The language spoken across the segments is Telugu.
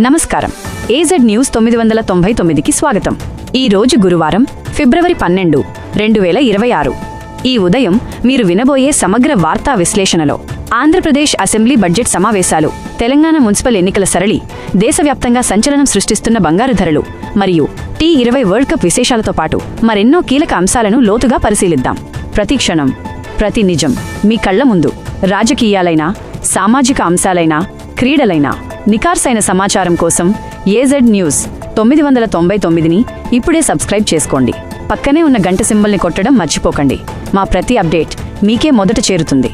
నమస్కారం. ఏజెడ్ న్యూస్ తొమ్మిది వందల తొంభై తొమ్మిదికి స్వాగతం. ఈ రోజు గురువారం ఫిబ్రవరి పన్నెండు రెండు వేల ఇరవై ఆరు. ఈ ఉదయం మీరు వినబోయే సమగ్ర వార్తా విశ్లేషణలో ఆంధ్రప్రదేశ్ అసెంబ్లీ బడ్జెట్ సమావేశాలు తెలంగాణ మున్సిపల్ ఎన్నికల సరళి దేశవ్యాప్తంగా సంచలనం సృష్టిస్తున్న బంగారు ధరలు మరియు టీ ఇరవై వరల్డ్ కప్ విశేషాలతో పాటు మరెన్నో కీలక అంశాలను లోతుగా పరిశీలిద్దాం. ప్రతి క్షణం ప్రతి నిజం మీ కళ్ళ ముందు రాజకీయాలైనా సామాజిక అంశాలైనా క్రీడలైనా నికార్సైన సమాచారం కోసం ఏజెడ్ న్యూస్ తొమ్మిది వందల తొంభై తొమ్మిదిని ఇప్పుడే సబ్స్క్రైబ్ చేసుకోండి. పక్కనే ఉన్న గంట సింబల్ని కొట్టడం మర్చిపోకండి. మా ప్రతి అప్డేట్ మీకే మొదట చేరుతుంది.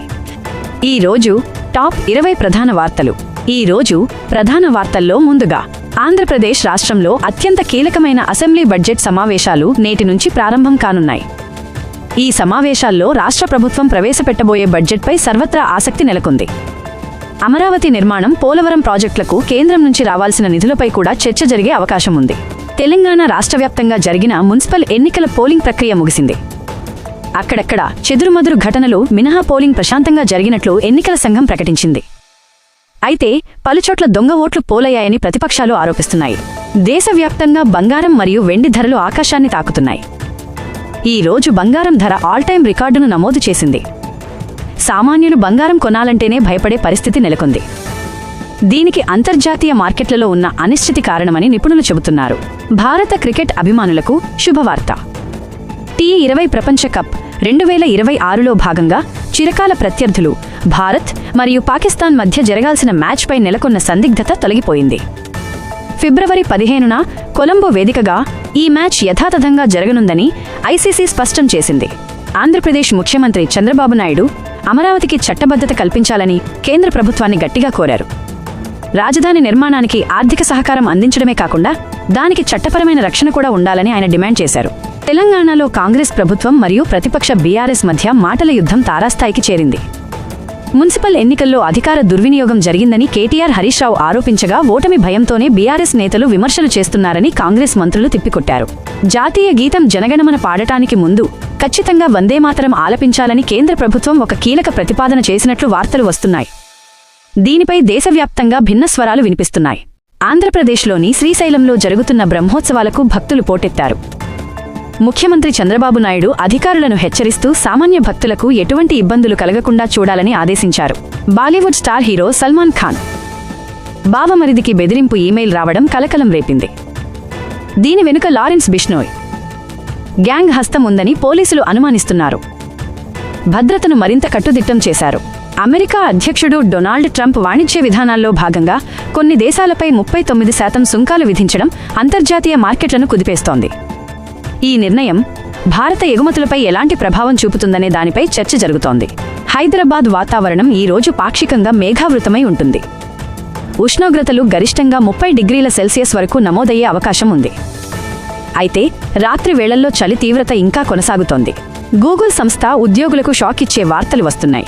ఈ రోజు టాప్ ఇరవై ప్రధాన వార్తలు. ఈ రోజు ప్రధాన వార్తల్లో ముందుగా ఆంధ్రప్రదేశ్ రాష్ట్రంలో అత్యంత కీలకమైన అసెంబ్లీ బడ్జెట్ సమావేశాలు నేటి నుంచి ప్రారంభం కానున్నాయి. ఈ సమావేశాల్లో రాష్ట్ర ప్రభుత్వం ప్రవేశపెట్టబోయే బడ్జెట్పై సర్వత్రా ఆసక్తి నెలకొంది. అమరావతి నిర్మాణం పోలవరం ప్రాజెక్టులకు కేంద్రం నుంచి రావాల్సిన నిధులపై కూడా చర్చ జరిగే అవకాశం ఉంది. తెలంగాణ రాష్ట్ర వ్యాప్తంగా జరిగిన మున్సిపల్ ఎన్నికల పోలింగ్ ప్రక్రియ ముగిసింది. అక్కడక్కడ చెదురుమదురు ఘటనలు మినహా పోలింగ్ ప్రశాంతంగా జరిగినట్లు ఎన్నికల సంఘం ప్రకటించింది. అయితే పలుచోట్ల దొంగ ఓట్లు పోలయ్యాయని ప్రతిపక్షాలు ఆరోపిస్తున్నాయి. దేశవ్యాప్తంగా బంగారం మరియు వెండి ధరలు ఆకాశాన్ని తాకుతున్నాయి. ఈ రోజు బంగారం ధర ఆల్ టైం రికార్డును నమోదు చేసింది. సామాన్యులు బంగారం కొనాలంటేనే భయపడే పరిస్థితి నెలకొంది. దీనికి అంతర్జాతీయ మార్కెట్లలో ఉన్న అనిశ్చితి కారణమని నిపుణులు చెబుతున్నారు. భారత క్రికెట్ అభిమానులకు శుభవార్త. టీ ఇరవై ప్రపంచ కప్ రెండు వేల ఇరవై ఆరులో భాగంగా చిరకాల ప్రత్యర్థులు భారత్ మరియు పాకిస్తాన్ మధ్య జరగాల్సిన మ్యాచ్పై నెలకొన్న సందిగ్ధత తొలగిపోయింది. ఫిబ్రవరి పదిహేనున కొలంబో వేదికగా ఈ మ్యాచ్ యథాతథంగా జరగనుందని ఐసీసీ స్పష్టం చేసింది. ఆంధ్రప్రదేశ్ ముఖ్యమంత్రి చంద్రబాబు నాయుడు అమరావతికి చట్టబద్ధత కల్పించాలని కేంద్ర ప్రభుత్వాన్ని గట్టిగా కోరారు. రాజధాని నిర్మాణానికి ఆర్థిక సహకారం అందించడమే కాకుండా దానికి చట్టపరమైన రక్షణ కూడా ఉండాలని ఆయన డిమాండ్ చేశారు. తెలంగాణలో కాంగ్రెస్ ప్రభుత్వం మరియు ప్రతిపక్ష బీఆర్ఎస్ మధ్య మాటల యుద్ధం తారాస్థాయికి చేరింది. మున్సిపల్ ఎన్నికల్లో అధికార దుర్వినియోగం జరిగిందని కేటీఆర్ హరీష్ రావు ఆరోపించగా ఓటమి భయంతోనే బీఆర్ఎస్ నేతలు విమర్శలు చేస్తున్నారని కాంగ్రెస్ మంత్రులు తిప్పికొట్టారు. జాతీయ గీతం జనగణమన పాడటానికి ముందు ఖచ్చితంగా వందేమాతరం ఆలపించాలని కేంద్ర ప్రభుత్వం ఒక కీలక ప్రతిపాదన చేసినట్లు వార్తలు వస్తున్నాయి. దీనిపై దేశవ్యాప్తంగా భిన్న స్వరాలు వినిపిస్తున్నాయి. ఆంధ్రప్రదేశ్లోని శ్రీశైలంలో జరుగుతున్న బ్రహ్మోత్సవాలకు భక్తులు పోటెత్తారు. ముఖ్యమంత్రి చంద్రబాబు నాయుడు అధికారులను హెచ్చరిస్తూ సామాన్య భక్తులకు ఎటువంటి ఇబ్బందులు కలగకుండా చూడాలని ఆదేశించారు. Bollywood star hero Salman Khan. బావమరిదికి బెదిరింపు ఈమెయిల్ రావడం కలకలం రేపింది. దీని వెనుక లారెన్స్ బిష్నోయ్. గ్యాంగ్ హస్తం ఉందని పోలీసులు అనుమానిస్తున్నారు. భద్రతను మరింత కట్టుదిట్టం చేశారు. అమెరికా అధ్యక్షుడు డొనాల్డ్ ట్రంప్ వాణిజ్య విధానాల్లో భాగంగా కొన్ని దేశాలపై ముప్పై తొమ్మిది శాతం సుంకాలు విధించడం అంతర్జాతీయ మార్కెట్లను కుదిపేస్తోంది. ఈ నిర్ణయం భారత ఎగుమతులపై ఎలాంటి ప్రభావం చూపుతుందనే దానిపై చర్చ జరుగుతోంది. హైదరాబాద్ వాతావరణం ఈ రోజు పాక్షికంగా మేఘావృతమై ఉంటుంది. ఉష్ణోగ్రతలు గరిష్టంగా ముప్పై డిగ్రీల సెల్సియస్ వరకు నమోదయ్యే అవకాశం ఉంది. అయితే రాత్రి వేళల్లో చలి తీవ్రత ఇంకా కొనసాగుతోంది. గూగుల్ సంస్థ ఉద్యోగులకు షాక్ ఇచ్చే వార్తలు వస్తున్నాయి.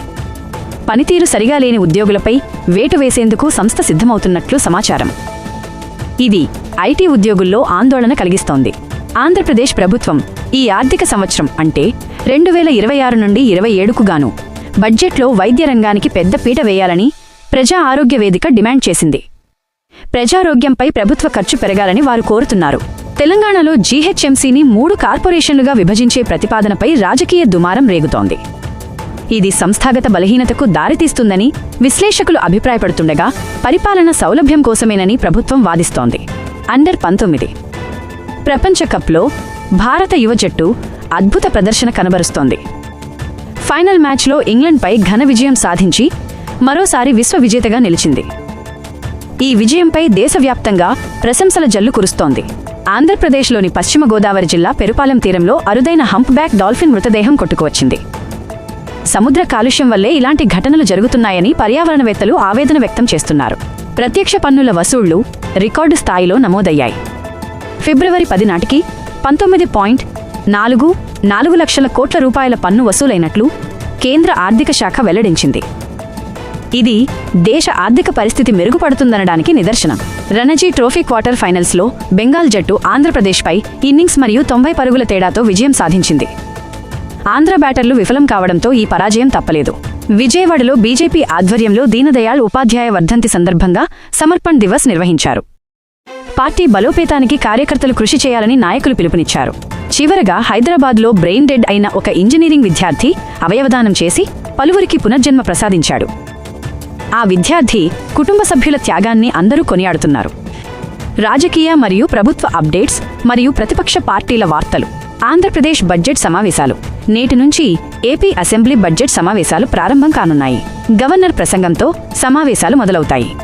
పనితీరు సరిగా లేని ఉద్యోగులపై వేటు వేసేందుకు సంస్థ సిద్ధమవుతున్నట్లు సమాచారం. ఇది ఐటీ ఉద్యోగుల్లో ఆందోళన కలిగిస్తోంది. ఆంధ్రప్రదేశ్ ప్రభుత్వం ఈ ఆర్థిక సంవత్సరం అంటే రెండు వేల ఇరవై ఆరు నుండి ఇరవై ఏడుకు గాను బడ్జెట్లో వైద్య రంగానికి పెద్ద పీట వేయాలని ప్రజా ఆరోగ్య వేదిక డిమాండ్ చేసింది. ప్రజారోగ్యంపై ప్రభుత్వ ఖర్చు పెరగాలని వారు కోరుతున్నారు. తెలంగాణలో జీహెచ్ఎంసీని మూడు కార్పొరేషన్లుగా విభజించే ప్రతిపాదనపై రాజకీయ దుమారం రేగుతోంది. ఇది సంస్థాగత బలహీనతకు దారితీస్తుందని విశ్లేషకులు అభిప్రాయపడుతుండగా పరిపాలన సౌలభ్యం కోసమేనని ప్రభుత్వం వాదిస్తోంది. అండర్ పంతొమ్మిది. ప్రపంచ కప్లో భారత యువ జట్టు అద్భుత ప్రదర్శన కనబరుస్తోంది. ఫైనల్ మ్యాచ్లో ఇంగ్లండ్పై ఘన విజయం సాధించి మరోసారి విశ్వ విజేతగా నిలిచింది. ఈ విజయంపై దేశవ్యాప్తంగా ప్రశంసల జల్లు కురుస్తోంది. ఆంధ్రప్రదేశ్లోని పశ్చిమ గోదావరి జిల్లా పెరుపాలెం తీరంలో అరుదైన హంప్ బ్యాక్ డాల్ఫిన్ మృతదేహం కొట్టుకువచ్చింది. సముద్ర కాలుష్యం వల్లే ఇలాంటి ఘటనలు జరుగుతున్నాయని పర్యావరణవేత్తలు ఆవేదన వ్యక్తం చేస్తున్నారు. ప్రత్యక్ష పన్నుల వసూళ్ళు రికార్డు స్థాయిలో నమోదయ్యాయి. ఫిబ్రవరి పది నాటికి పంతొమ్మిది పాయింట్ నాలుగు నాలుగు లక్షల కోట్ల రూపాయల పన్ను వసూలైనట్లు కేంద్ర ఆర్థిక శాఖ వెల్లడించింది. ఇది దేశ ఆర్థిక పరిస్థితి మెరుగుపడుతుందనడానికి నిదర్శనం. రణజీ ట్రోఫీ క్వార్టర్ ఫైనల్స్లో బెంగాల్ జట్టు ఆంధ్రప్రదేశ్పై ఇన్నింగ్స్ మరియు తొంభై పరుగుల తేడాతో విజయం సాధించింది. ఆంధ్ర బ్యాటర్లు విఫలం కావడంతో ఈ పరాజయం తప్పలేదు. విజయవాడలో బీజేపీ ఆధ్వర్యంలో దీనదయాళ్ ఉపాధ్యాయ వర్ధంతి సందర్భంగా సమర్పణ్ దివస్ నిర్వహించారు. పార్టీ బలోపేతానికి కార్యకర్తలు కృషి చేయాలని నాయకులు పిలుపునిచ్చారు. చివరగా హైదరాబాద్లో బ్రెయిన్ డెడ్ అయిన ఒక ఇంజనీరింగ్ విద్యార్థి అవయవదానం చేసి పలువురికి పునర్జన్మ ప్రసాదించాడు. ఆ విద్యార్థి కుటుంబ సభ్యుల త్యాగాన్ని అందరూ కొనియాడుతున్నారు. రాజకీయ మరియు ప్రభుత్వ అప్డేట్స్ మరియు ప్రతిపక్ష పార్టీల వార్తలు ఆంధ్రప్రదేశ్ బడ్జెట్ సమావేశాలు. నేటి నుంచి ఏపీ అసెంబ్లీ బడ్జెట్ సమావేశాలు ప్రారంభం కానున్నాయి. గవర్నర్ ప్రసంగంతో సమావేశాలు మొదలవుతాయి.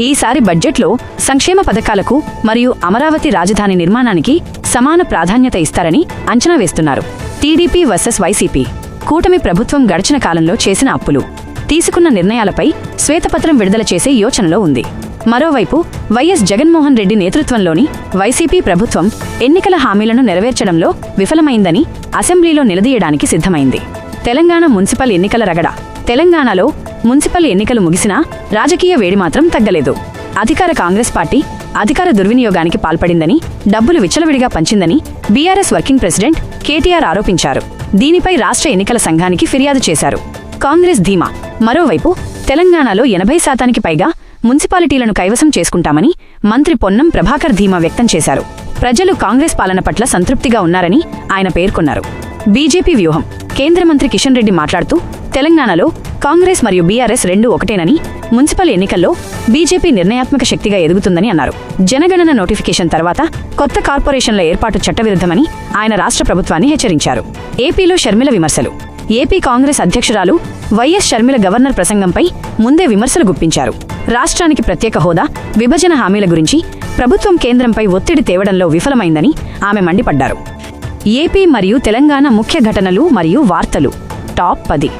ఈసారి బడ్జెట్లో సంక్షేమ పథకాలకు మరియు అమరావతి రాజధాని నిర్మాణానికి సమాన ప్రాధాన్యత ఇస్తారని అంచనా వేస్తున్నారు. TDP versus YCP. కూటమి ప్రభుత్వం గడిచిన కాలంలో చేసిన అప్పులు. తీసుకున్న నిర్ణయాలపై శ్వేతపత్రం విడుదల చేసే యోచనలో ఉంది. మరోవైపు వైఎస్ జగన్మోహన్ రెడ్డి నేతృత్వంలోని వైసీపీ ప్రభుత్వం ఎన్నికల హామీలను నెరవేర్చడంలో విఫలమైందని అసెంబ్లీలో నిలదీయడానికి సిద్ధమైంది. తెలంగాణ మున్సిపల్ ఎన్నికల రగడ. తెలంగాణలో మున్సిపల్ ఎన్నికలు ముగిసినా రాజకీయ వేడి మాత్రం తగ్గలేదు. అధికార కాంగ్రెస్ పార్టీ అధికార దుర్వినియోగానికి పాల్పడిందని డబ్బులు విచ్చలవిడిగా పంచిందని బీఆర్ఎస్ వర్కింగ్ ప్రెసిడెంట్ కేటీఆర్ ఆరోపించారు. దీనిపై రాష్ట్ర ఎన్నికల సంఘానికి ఫిర్యాదు చేశారు. కాంగ్రెస్ ధీమా. మరోవైపు తెలంగాణలో ఎనభై శాతానికి పైగా మున్సిపాలిటీలను కైవసం చేసుకుంటామని మంత్రి పొన్నం ప్రభాకర్ ధీమా వ్యక్తం చేశారు. ప్రజలు కాంగ్రెస్ పాలన పట్ల సంతృప్తిగా ఉన్నారని ఆయన పేర్కొన్నారు. బీజేపీ వ్యూహం. కేంద్ర మంత్రి కిషన్ రెడ్డి మాట్లాడుతూ తెలంగాణలో కాంగ్రెస్ మరియు బీఆర్ఎస్ రెండూ ఒకటేనని మున్సిపల్ ఎన్నికల్లో బీజేపీ నిర్ణయాత్మక శక్తిగా ఎదుగుతుందని అన్నారు. జనగణన నోటిఫికేషన్ తర్వాత కొత్త కార్పొరేషన్ల ఏర్పాటు చట్టవిరుద్ధమని ఆయన రాష్ట్ర ప్రభుత్వాన్ని హెచ్చరించారు. ఏపీలో షర్మిల విమర్శలు. ఏపీ కాంగ్రెస్ అధ్యక్షురాలు వైఎస్ షర్మిల గవర్నర్ ప్రసంగంపై ముందే విమర్శలు గుప్పించారు. రాష్ట్రానికి ప్రత్యేక హోదా విభజన హామీల గురించి ప్రభుత్వం కేంద్రంపై ఒత్తిడి తేవడంలో విఫలమైందని ఆమె మండిపడ్డారు. ఏపీ మరియు తెలంగాణ ముఖ్య ఘటనలు మరియు వార్తలు. టాప్ పది.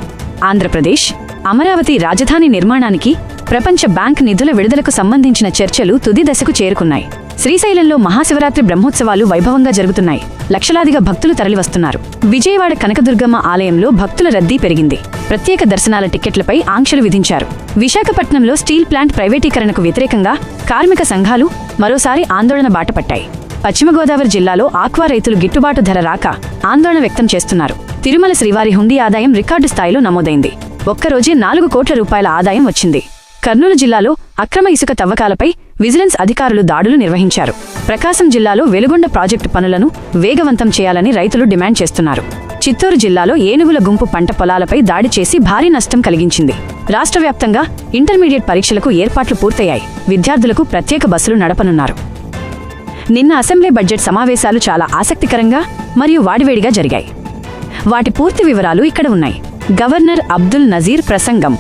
ఆంధ్రప్రదేశ్ అమరావతి రాజధాని నిర్మాణానికి ప్రపంచ బ్యాంక్ నిధుల విడుదలకు సంబంధించిన చర్చలు తుది దశకు చేరుకున్నాయి. శ్రీశైలంలో మహాశివరాత్రి బ్రహ్మోత్సవాలు వైభవంగా జరుగుతున్నాయి. లక్షలాదిగా భక్తులు తరలివస్తున్నారు. విజయవాడ కనకదుర్గమ్మ ఆలయంలో భక్తుల రద్దీ పెరిగింది. ప్రత్యేక దర్శనాల టిక్కెట్లపై ఆంక్షలు విధించారు. విశాఖపట్నంలో స్టీల్ ప్లాంట్ ప్రైవేటీకరణకు వ్యతిరేకంగా కార్మిక సంఘాలు మరోసారి ఆందోళన బాటపట్టాయి పశ్చిమ గోదావరి జిల్లాలో ఆక్వా రైతులు గిట్టుబాటు ధర రాక ఆందోళన వ్యక్తం చేస్తున్నారు. తిరుమల శ్రీవారి హుండీ ఆదాయం రికార్డు స్థాయిలో నమోదైంది. ఒక్కరోజే నాలుగు కోట్ల రూపాయల ఆదాయం వచ్చింది. కర్నూలు జిల్లాలో అక్రమ ఇసుక తవ్వకాలపై విజిలెన్స్ అధికారులు దాడులు నిర్వహించారు. ప్రకాశం జిల్లాలో వెలుగొండ ప్రాజెక్టు పనులను వేగవంతం చేయాలని రైతులు డిమాండ్ చేస్తున్నారు. చిత్తూరు జిల్లాలో ఏనుగుల గుంపు పంట పొలాలపై దాడి చేసి భారీ నష్టం కలిగించింది. రాష్ట్ర వ్యాప్తంగా ఇంటర్మీడియట్ పరీక్షలకు ఏర్పాట్లు పూర్తయ్యాయి. విద్యార్థులకు ప్రత్యేక బస్సులు నడపనున్నారు. నిన్న అసెంబ్లీ బడ్జెట్ సమావేశాలు చాలా ఆసక్తికరంగా మరియు వాడివేడిగా జరిగాయి. వాటి పూర్తి వివరాలు ఇక్కడ ఉన్నాయి. గవర్నర్ అబ్దుల్ నజీర్ ప్రసంగం.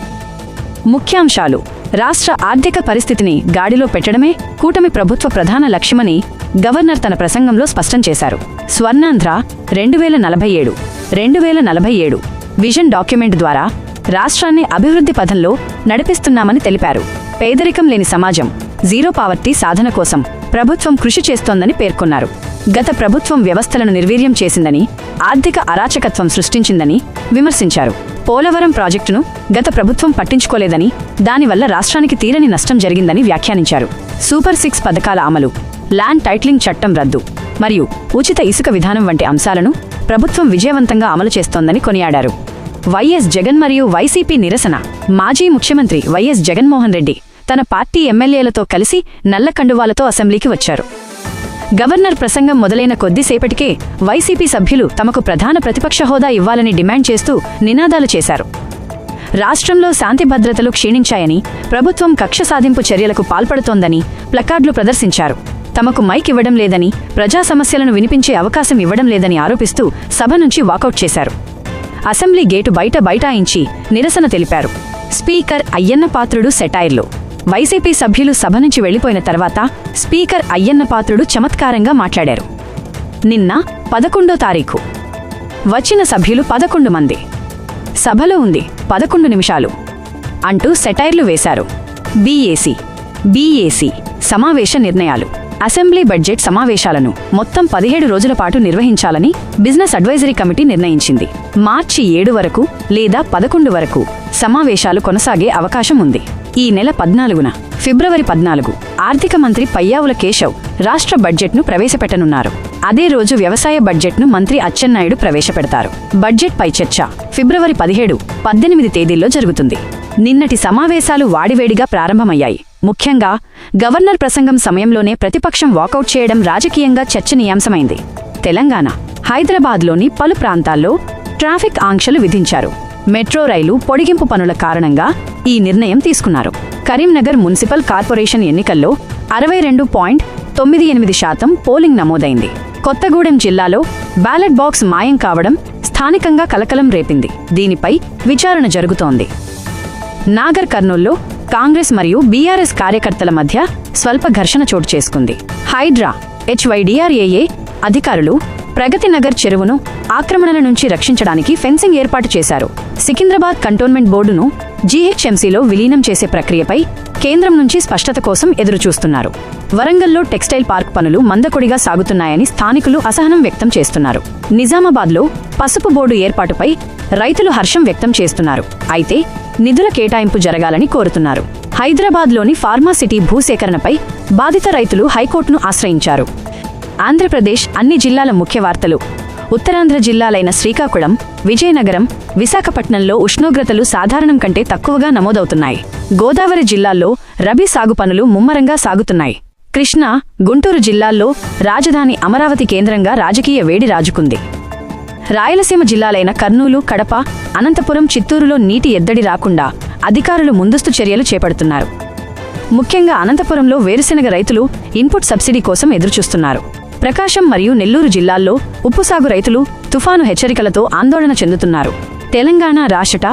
ముఖ్యాంశాలు. రాష్ట్ర ఆర్థిక పరిస్థితిని గాడిలో పెట్టడమే కూటమి ప్రభుత్వ ప్రధాన లక్ష్యమని గవర్నర్ తన ప్రసంగంలో స్పష్టం చేశారు. స్వర్ణాంధ్ర రెండు వేల నలభై ఏడు రెండు వేల నలభై ఏడు విజన్ డాక్యుమెంట్ ద్వారా రాష్ట్రాన్ని అభివృద్ధి పథంలో నడిపిస్తున్నామని తెలిపారు. పేదరికం లేని సమాజం జీరో పావర్టీ సాధన కోసం ప్రభుత్వం కృషి చేస్తోందని పేర్కొన్నారు. గత ప్రభుత్వం వ్యవస్థలను నిర్వీర్యం చేసిందని ఆర్థిక అరాచకత్వం సృష్టించిందని విమర్శించారు. పోలవరం ప్రాజెక్టును గత ప్రభుత్వం పట్టించుకోలేదని దానివల్ల రాష్ట్రానికి తీరని నష్టం జరిగిందని వ్యాఖ్యానించారు. సూపర్ సిక్స్ పథకాల అమలు ల్యాండ్ టైటిలింగ్ చట్టం రద్దు మరియు ఉచిత ఇసుక విధానం వంటి అంశాలను ప్రభుత్వం విజయవంతంగా అమలు చేస్తోందని కొనియాడారు. వైఎస్ జగన్ మరియు వైసీపీ నిరసన మాజీ ముఖ్యమంత్రి వైఎస్ జగన్మోహన్ రెడ్డి తన పార్టీ ఎమ్మెల్యేలతో కలిసి నల్ల కండువాలతో అసెంబ్లీకి వచ్చారు. గవర్నర్ ప్రసంగం మొదలైన కొద్దిసేపటికే వైసీపీ సభ్యులు తమకు ప్రధాన ప్రతిపక్ష హోదా ఇవ్వాలని డిమాండ్ చేస్తూ నినాదాలు చేశారు. రాష్ట్రంలో శాంతి భద్రతలు క్షీణించాయని ప్రభుత్వం కక్ష సాధింపు చర్యలకు పాల్పడుతోందని ప్లకార్డులు ప్రదర్శించారు. తమకు మైక్ ఇవ్వడం లేదని ప్రజా సమస్యలను వినిపించే అవకాశం ఇవ్వడం లేదని ఆరోపిస్తూ సభ నుంచి వాకౌట్ చేశారు. అసెంబ్లీ గేటు బయట బైఠాయించి నిరసన తెలిపారు. స్పీకర్ అయ్యన్న పాత్రుడు సెటైర్లు వైసీపీ సభ్యులు సభ నుంచి వెళ్ళిపోయిన తర్వాత స్పీకర్ అయ్యన్న పాత్రుడు చమత్కారంగా మాట్లాడారు. నిన్న పదకొండో తారీఖు. వచ్చిన సభ్యులు పదకొండు మంది. సభలో ఉంది పదకొండు నిమిషాలు అంటూ సెటైర్లు వేశారు. బీఏసీ బీఏసీ సమావేశ నిర్ణయాలు. అసెంబ్లీ బడ్జెట్ సమావేశాలను మొత్తం పదిహేడు రోజుల పాటు నిర్వహించాలని బిజినెస్ అడ్వైజరీ కమిటీ నిర్ణయించింది. మార్చి ఏడు వరకు లేదా పదకొండు వరకు సమావేశాలు కొనసాగే అవకాశం ఉంది. ఈ నెల పద్నాలుగున ఫిబ్రవరి పద్నాలుగు ఆర్థిక మంత్రి పయ్యావుల కేశవ్ రాష్ట్ర బడ్జెట్ను ప్రవేశపెట్టనున్నారు. అదే రోజు వ్యవసాయ బడ్జెట్ను మంత్రి అచ్చెన్నాయుడు ప్రవేశపెడతారు. బడ్జెట్ పై చర్చ ఫిబ్రవరి పదిహేడు పద్దెనిమిది తేదీల్లో జరుగుతుంది. నిన్నటి సమావేశాలు వాడివేడిగా ప్రారంభమయ్యాయి. ముఖ్యంగా గవర్నర్ ప్రసంగం సమయంలోనే ప్రతిపక్షం వాకౌట్ చేయడం రాజకీయంగా చర్చనీయాంశమైంది. తెలంగాణ హైదరాబాద్లోని పలు ప్రాంతాల్లో ట్రాఫిక్ ఆంక్షలు విధించారు. మెట్రో రైలు పొడిగింపు పనుల కారణంగా ఈ నిర్ణయం తీసుకున్నారు. కరీంనగర్ మున్సిపల్ కార్పొరేషన్ ఎన్నికల్లో అరవై రెండు పాయింట్ తొమ్మిది ఎనిమిది శాతం పోలింగ్ నమోదైంది. కొత్తగూడెం జిల్లాలో బ్యాలెట్ బాక్స్ మాయం కావడం స్థానికంగా కలకలం రేపింది. దీనిపై విచారణ జరుగుతోంది. నాగర్ కర్నూల్లో కాంగ్రెస్ మరియు బీఆర్ఎస్ కార్యకర్తల మధ్య స్వల్ప ఘర్షణ చోటు చేసుకుంది. హైడ్రా హెచ్వైడిఆర్ఏఏ అధికారులు ప్రగతి నగర్ చెరువును ఆక్రమణల నుంచి రక్షించడానికి ఫెన్సింగ్ ఏర్పాటు చేశారు. సికింద్రాబాద్ కంటోన్మెంట్ బోర్డును జీహెచ్ఎంసీలో విలీనం చేసే ప్రక్రియపై కేంద్రం నుంచి స్పష్టత కోసం ఎదురుచూస్తున్నారు. వరంగల్లో టెక్స్టైల్ పార్క్ పనులు మందకొడిగా సాగుతున్నాయని స్థానికులు అసహనం వ్యక్తం చేస్తున్నారు. నిజామాబాద్లో పసుపు బోర్డు ఏర్పాటుపై రైతులు హర్షం వ్యక్తం చేస్తున్నారు. అయితే నిధుల కేటాయింపు జరగాలని కోరుతున్నారు. హైదరాబాద్లోని ఫార్మాసిటీ భూసేకరణపై బాధిత రైతులు హైకోర్టును ఆశ్రయించారు. ఆంధ్రప్రదేశ్ అన్ని జిల్లాల ముఖ్య వార్తలు. ఉత్తరాంధ్ర జిల్లాలైన శ్రీకాకుళం విజయనగరం విశాఖపట్నంలో ఉష్ణోగ్రతలు సాధారణం కంటే తక్కువగా నమోదవుతున్నాయి. గోదావరి జిల్లాల్లో రబీ సాగు పనులు ముమ్మరంగా సాగుతున్నాయి. కృష్ణా గుంటూరు జిల్లాల్లో రాజధాని అమరావతి కేంద్రంగా రాజకీయ వేడి రాజుకుంది. రాయలసీమ జిల్లాలైన కర్నూలు కడప అనంతపురం చిత్తూరులో నీటి ఎద్దడి రాకుండా అధికారులు ముందస్తు చర్యలు చేపడుతున్నారు. ముఖ్యంగా అనంతపురంలో వేరుశెనగ రైతులు ఇన్పుట్ సబ్సిడీ కోసం ఎదురుచూస్తున్నారు. ప్రకాశం మరియు నెల్లూరు జిల్లాల్లో ఉప్పు సాగు రైతులు తుఫాను హెచ్చరికలతో ఆందోళన చెందుతున్నారు. తెలంగాణ రాష్ట్రట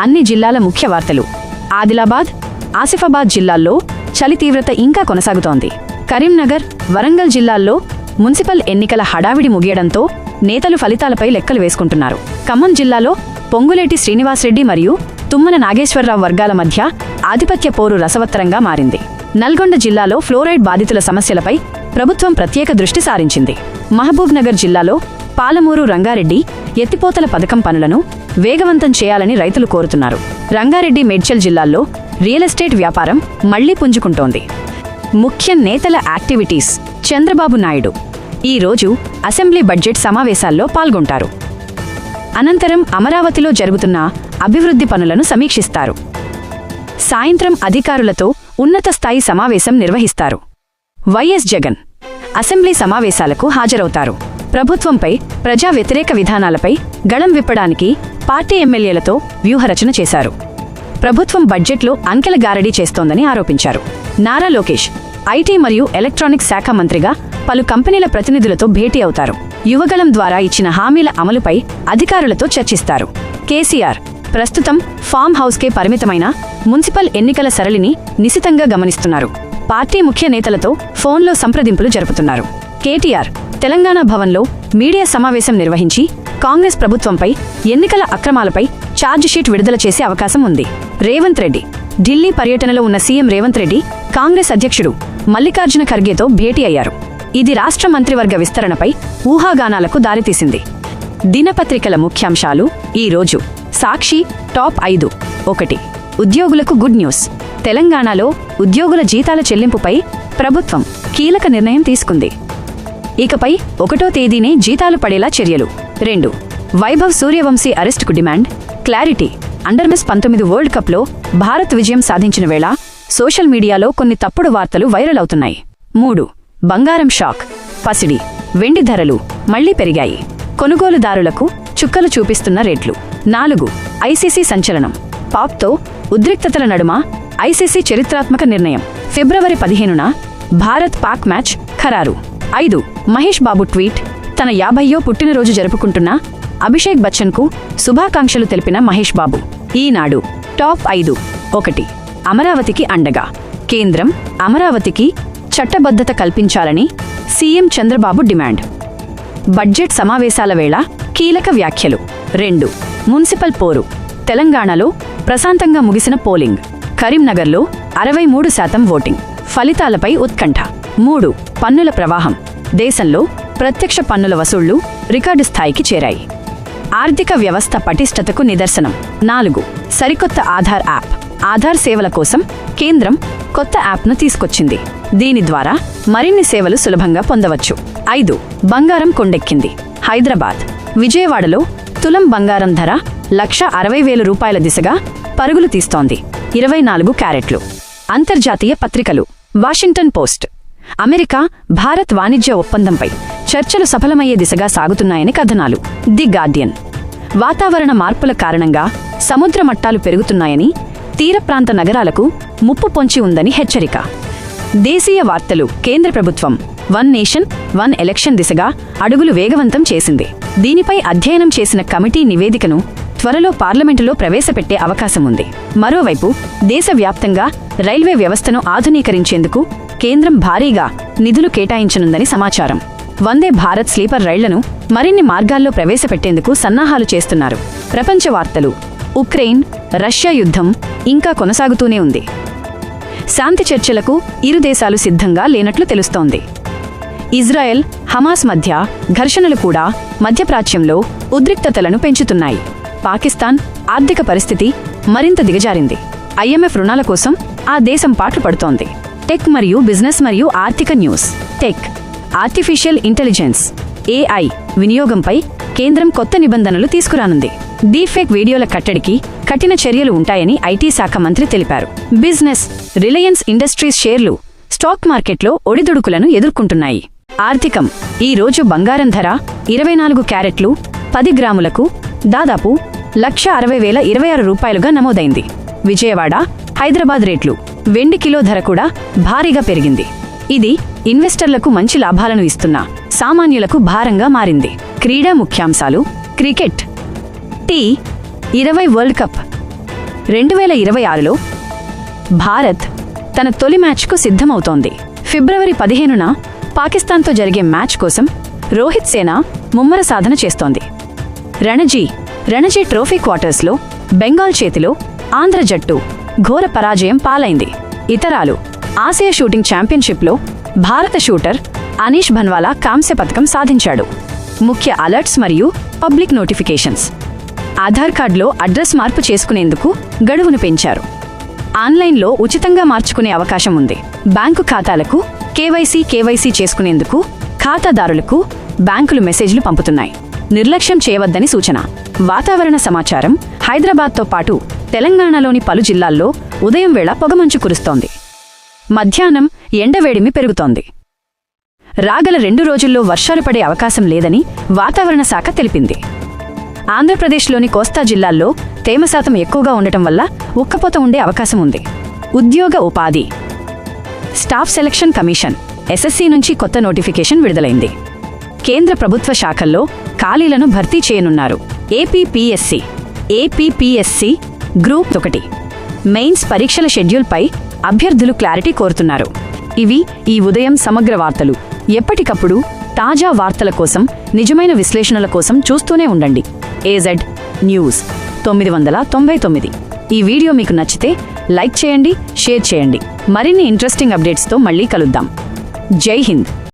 అన్ని జిల్లాల ముఖ్య వార్తలు. ఆదిలాబాద్ ఆసిఫాబాద్ జిల్లాల్లో చలి తీవ్రత ఇంకా కొనసాగుతోంది. కరీంనగర్ వరంగల్ జిల్లాల్లో మున్సిపల్ ఎన్నికల హడావిడి ముగియడంతో నేతలు ఫలితాలపై లెక్కలు వేసుకుంటున్నారు. ఖమ్మం జిల్లాలో పొంగులేటి శ్రీనివాసరెడ్డి మరియు తుమ్మన నాగేశ్వరరావు వర్గాల మధ్య ఆధిపత్య పోరు రసవత్తరంగా మారింది. నల్గొండ జిల్లాలో ఫ్లోరైడ్ బాధితుల సమస్యలపై ప్రభుత్వం ప్రత్యేక దృష్టి సారించింది. మహబూబ్ నగర్ జిల్లాలో పాలమూరు రంగారెడ్డి ఎత్తిపోతల పథకం పనులను వేగవంతం చేయాలని రైతులు కోరుతున్నారు. రంగారెడ్డి మేడ్చల్ జిల్లాల్లో రియల్ ఎస్టేట్ వ్యాపారం మళ్ళీ పుంజుకుంటోంది. ముఖ్య నేతల యాక్టివిటీస్ చంద్రబాబు నాయుడు. ఈ రోజు అసెంబ్లీ బడ్జెట్ సమావేశాల్లో పాల్గొంటారు. అనంతరం అమరావతిలో జరుగుతున్న అభివృద్ధి పనులను సమీక్షిస్తారు. సాయంత్రం అధికారులతో ఉన్నత స్థాయి సమావేశం నిర్వహిస్తారు. వైఎస్ జగన్. అసెంబ్లీ సమావేశాలకు హాజరవుతారు. ప్రభుత్వంపై ప్రజా వ్యతిరేక విధానాలపై గళం విప్పడానికి పార్టీ ఎమ్మెల్యేలతో వ్యూహరచన చేశారు. ప్రభుత్వం బడ్జెట్లో అంకెల గారడీ చేస్తోందని ఆరోపించారు. నారా లోకేష్ ఐటీ మరియు ఎలక్ట్రానిక్స్ శాఖ మంత్రిగా పలు కంపెనీల ప్రతినిధులతో భేటీ అవుతారు. యువగళం ద్వారా ఇచ్చిన హామీల అమలుపై అధికారులతో చర్చిస్తారు. కేసీఆర్ ప్రస్తుతం ఫామ్ హౌస్కే పరిమితమైన మున్సిపల్ ఎన్నికల సరళిని నిశితంగా గమనిస్తున్నారు. పార్టీ ముఖ్య నేతలతో ఫోన్లో సంప్రదింపులు జరుపుతున్నారు. కేటీఆర్ తెలంగాణ భవన్లో మీడియా సమావేశం నిర్వహించి కాంగ్రెస్ ప్రభుత్వంపై ఎన్నికల అక్రమాలపై ఛార్జిషీట్ విడుదల చేసే అవకాశం ఉంది. రేవంత్ రెడ్డి ఢిల్లీ పర్యటనలో ఉన్న సీఎం రేవంత్ రెడ్డి కాంగ్రెస్ అధ్యక్షుడు మల్లికార్జున ఖర్గేతో భేటీ అయ్యారు. ఇది రాష్ట్ర మంత్రివర్గ విస్తరణపై ఊహాగానాలకు దారితీసింది. దినపత్రికల ముఖ్యాంశాలు ఈ రోజు. సాక్షి టాప్ ఐదు. ఒకటి. ఉద్యోగులకు గుడ్ న్యూస్. తెలంగాణలో ఉద్యోగుల జీతాల చెల్లింపుపై ప్రభుత్వం కీలక నిర్ణయం తీసుకుంది. ఇకపై ఒకటో తేదీనే జీతాలు పడేలా చర్యలు. రెండు వైభవ్ సూర్యవంశీ అరెస్టుకు డిమాండ్. క్లారిటీ అండర్మిస్ పంతొమ్మిది వరల్డ్ కప్లో భారత్ విజయం సాధించిన వేళ సోషల్ మీడియాలో కొన్ని తప్పుడు వార్తలు వైరల్ అవుతున్నాయి. మూడు బంగారం షాక్. పసిడి వెండి ధరలు మళ్ళీ పెరిగాయి. కొనుగోలుదారులకు చుక్కలు చూపిస్తున్న రేట్లు. నాలుగు ఐసీసీ సంచలనం. పాప్తో ఉద్రిక్తతల నడుమ ఐసీసీ చరిత్రాత్మక నిర్ణయం. ఫిబ్రవరి పదిహేనున భారత్ పాక్ మ్యాచ్ ఖరారు. ఐదు మహేష్ బాబు ట్వీట్ తన యాభయ్యో పుట్టినరోజు జరుపుకుంటున్న అభిషేక్ బచ్చన్కు శుభాకాంక్షలు తెలిపిన మహేష్ బాబు. ఈనాడు టాప్ ఐదు. ఒకటి అమరావతికి అండగా. కేంద్రం అమరావతికి చట్టబద్ధత కల్పించాలని సీఎం చంద్రబాబు డిమాండ్. బడ్జెట్ సమావేశాల వేళ కీలక వ్యాఖ్యలు. రెండు మున్సిపల్ పోరు. తెలంగాణలో ప్రశాంతంగా ముగిసిన పోలింగ్. కరీంనగర్లో అరవై మూడు శాతం ఓటింగ్. ఫలితాలపై ఉత్కంఠ. మూడు పన్నుల ప్రవాహం. దేశంలో ప్రత్యక్ష పన్నుల వసూళ్ళు రికార్డు స్థాయికి చేరాయి. ఆర్థిక వ్యవస్థ పటిష్టతకు నిదర్శనం. నాలుగు సరికొత్త ఆధార్ యాప్. ఆధార్ సేవల కోసం కేంద్రం కొత్త యాప్ను తీసుకొచ్చింది. దీని ద్వారా మరిన్ని సేవలు సులభంగా పొందవచ్చు. ఐదు బంగారం కొండెక్కింది. హైదరాబాద్ విజయవాడలో తులం బంగారం ధర లక్ష అరవై వేల రూపాయల దిశగా పరుగులు తీస్తోంది. ఇరవై నాలుగు క్యారెట్లు. అంతర్జాతీయ పత్రికలు. Washington post. అమెరికా భారత్ వాణిజ్య ఒప్పందంపై చర్చలు సఫలమయ్యే దిశగా సాగుతున్నాయని కథనాలు. The Guardian. వాతావరణ మార్పుల కారణంగా సముద్ర మట్టాలు పెరుగుతున్నాయని తీర ప్రాంత నగరాలకు ముప్పు పొంచి ఉందని హెచ్చరిక. దేశీయ వార్తలు కేంద్ర ప్రభుత్వం వన్ నేషన్ వన్ ఎలక్షన్ దిశగా అడుగులు వేగవంతం చేసింది. దీనిపై అధ్యయనం చేసిన కమిటీ నివేదికను త్వరలో పార్లమెంటులో ప్రవేశపెట్టే అవకాశం ఉంది. మరోవైపు దేశవ్యాప్తంగా రైల్వే వ్యవస్థను ఆధునీకరించేందుకు కేంద్రం భారీగా నిధులు కేటాయించనుందని సమాచారం. వందే భారత్ స్లీపర్ రైళ్ళను మరిన్ని మార్గాల్లో ప్రవేశపెట్టేందుకు సన్నాహాలు చేస్తున్నారు. ప్రపంచ వార్తలు. ఉక్రెయిన్ రష్యా యుద్ధం ఇంకా కొనసాగుతూనే ఉంది. శాంతి చర్చలకు ఇరు దేశాలు సిద్ధంగా లేనట్లు తెలుస్తోంది. ఇజ్రాయెల్ హమాస్ మధ్య ఘర్షణలు కూడా మధ్యప్రాచ్యంలో ఉద్రిక్తతలను పెంచుతున్నాయి. పాకిస్తాన్ ఆర్థిక పరిస్థితి మరింత దిగజారింది. ఐఎంఎఫ్ రుణాల కోసం ఆ దేశం పాట్లు పడుతోంది. టెక్ మరియు బిజినెస్ మరియు ఆర్థిక news. Tech artificial intelligence AI వినియోగంపై కేంద్రం కొత్త నిబంధనలు తీసుకురానుంది. డీఫేక్ వీడియోల కట్టడికి కఠిన చర్యలు ఉంటాయని ఐటీ శాఖ మంత్రి తెలిపారు. బిజినెస్ రిలయన్స్ ఇండస్ట్రీస్ షేర్లు స్టాక్ మార్కెట్లో ఒడిదుడుకులను ఎదుర్కొంటున్నాయి. ఆర్థికం ఈ రోజు బంగారం ధర ఇరవై నాలుగు క్యారెట్లు పది గ్రాములకు దాదాపు లక్ష అరవై వేల ఇరవై ఆరు రూపాయలుగా నమోదైంది. విజయవాడ హైదరాబాద్ రేట్లు వెండి కిలో ధర కూడా భారీగా పెరిగింది. ఇది ఇన్వెస్టర్లకు మంచి లాభాలను ఇస్తున్నా సామాన్యులకు భారంగా మారింది. క్రీడా ముఖ్యాంశాలు క్రికెట్. టీ ఇరవై వరల్డ్ కప్. రెండు వేల ఇరవై ఆరులో భారత్ తన తొలి మ్యాచ్కు సిద్ధమవుతోంది. ఫిబ్రవరి పదిహేనున పాకిస్తాన్తో జరిగే మ్యాచ్ కోసం రోహిత్ సేన ముమ్మర సాధన చేస్తోంది. రణజీ రణజీ ట్రోఫీ క్వార్టర్స్లో బెంగాల్ చేతిలో ఆంధ్ర జట్టు ఘోర పరాజయం పాలైంది. ఇతరాలు ఆసియా షూటింగ్ ఛాంపియన్షిప్లో భారత షూటర్ అనీష్ భన్వాలా కాంస్య పథకం సాధించాడు. ముఖ్య అలర్ట్స్ మరియు పబ్లిక్ నోటిఫికేషన్స్. ఆధార్ కార్డులో అడ్రస్ మార్పు చేసుకునేందుకు గడువును పెంచారు. ఆన్లైన్లో ఉచితంగా మార్చుకునే అవకాశం ఉంది. బ్యాంకు ఖాతాలకు కేవైసీ కేవైసీ చేసుకునేందుకు ఖాతాదారులకు బ్యాంకులు మెసేజ్లు పంపుతున్నాయి. నిర్లక్ష్యం చేయవద్దని సూచన. వాతావరణ సమాచారం. హైదరాబాద్తో పాటు తెలంగాణలోని పలు జిల్లాల్లో ఉదయం వేళ పొగమంచు కురుస్తోంది. మధ్యాహ్నం ఎండవేడిమి పెరుగుతోంది. రాగల రెండు రోజుల్లో వర్షాలు పడే అవకాశం లేదని వాతావరణ శాఖ తెలిపింది. ఆంధ్రప్రదేశ్లోని కోస్తా జిల్లాల్లో తేమ శాతం ఎక్కువగా ఉండటం వల్ల ఉక్కపోత ఉండే అవకాశం ఉంది. ఉద్యోగ ఉపాధి. స్టాఫ్ సెలక్షన్ కమిషన్ ఎస్ఎస్సీ నుంచి కొత్త నోటిఫికేషన్ విడుదలైంది. కేంద్ర ప్రభుత్వ శాఖల్లో ఖాళీలను భర్తీ చేయనున్నారు. ఏపీపీఎస్సీ ఏపీపీఎస్సీ గ్రూప్ ఒకటి. మెయిన్స్ పరీక్షల షెడ్యూల్పై అభ్యర్థులు క్లారిటీ కోరుతున్నారు. ఇవి ఈ ఉదయం సమగ్ర వార్తలు. ఎప్పటికప్పుడు తాజా వార్తల కోసం నిజమైన విశ్లేషణల కోసం చూస్తూనే ఉండండి. ఏజెడ్ న్యూస్ తొమ్మిది వందల తొంభై తొమ్మిది. ఈ వీడియో మీకు నచ్చితే లైక్ చేయండి షేర్ చేయండి. మరిన్ని ఇంట్రెస్టింగ్ అప్డేట్స్తో మళ్ళీ కలుద్దాం. జై హింద్.